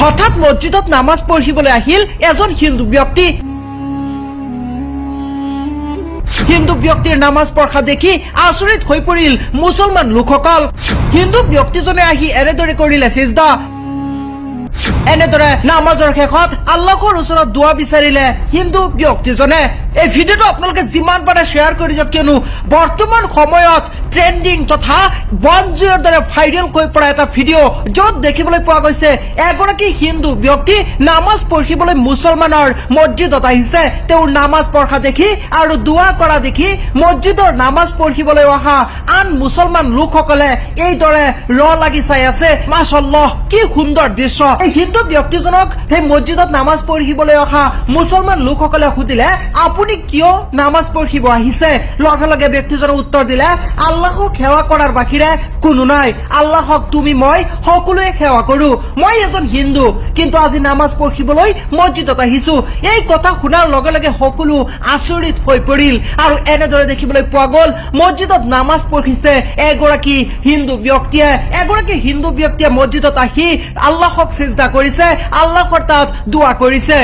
হঠাৎ মছজিদত নামাজ পঢ়িবলৈ আহিল এজন হিন্দু ব্যক্তি। হিন্দু ব্যক্তিৰ নামাজ পঢ়া দেখি আচৰিত হৈ পৰিল মুছলমান লোকসকল। হিন্দু ব্যক্তিজনে আহি এনেদৰে কৰিলে, চিজদা এনেদৰে নামাজৰ শেষত আল্লাহৰ ওচৰত দোৱা বিচাৰিলে হিন্দু ব্যক্তিজনে। এই ভিডিঅ'টো আপোনালোকে যিমান পাৰে শ্বেয়াৰ কৰি দিয়ক কিয়নো বৰ্তমান সময়ত ট্ৰেণ্ডিং তথা বন জিঅ'ৰ ভাইৰেল হৈ পৰা এটা ভিডিঅ' য'ত দেখিবলৈ পোৱা গৈছে এগৰাকী হিন্দু ব্যক্তি নামাজ পঢ়িবলৈ মুছলমানৰ মছজিদত আহিছে। তেওঁৰ নামাজ পঢ়া দেখি আৰু দোৱা কৰা দেখি মছজিদৰ নামাজ পঢ়িবলৈ অহা আন মুছলমান লোকসকলে এইদৰে ৰ লাগি চাই আছে। মাছাল্লাহ কি সুন্দৰ দৃশ্য। এই হিন্দু ব্যক্তিজনক সেই মছজিদত নামাজ পঢ়িবলৈ অহা মুছলমান লোকসকলে সুধিলে, আপুনি কিয় নামাজ পঢ়িব আহিছে? লগে লগে ব্যক্তিজনে উত্তৰ দিলে, আল্লাহক সেৱা কৰাৰ বাহিৰে কোনো নাই। আল্লাহক তুমি, মই সকলোৱে সেৱা কৰো। মই এজন হিন্দু, কিন্তু আজি নামাজ পঢ়িবলৈ মছজিদত আহিছো। এই কথা শুনাৰ লগে লগে সকলো আচৰিত হৈ পৰিল আৰু এনেদৰে দেখিবলৈ পোৱা গ'ল, মছজিদত নামাজ পঢ়িছে এগৰাকী হিন্দু ব্যক্তিয়ে। এগৰাকী হিন্দু ব্যক্তিয়ে মছজিদত আহি আল্লাহক চিজদা কৰিছে আল্লাহৰ তাত দোয়া কৰিছে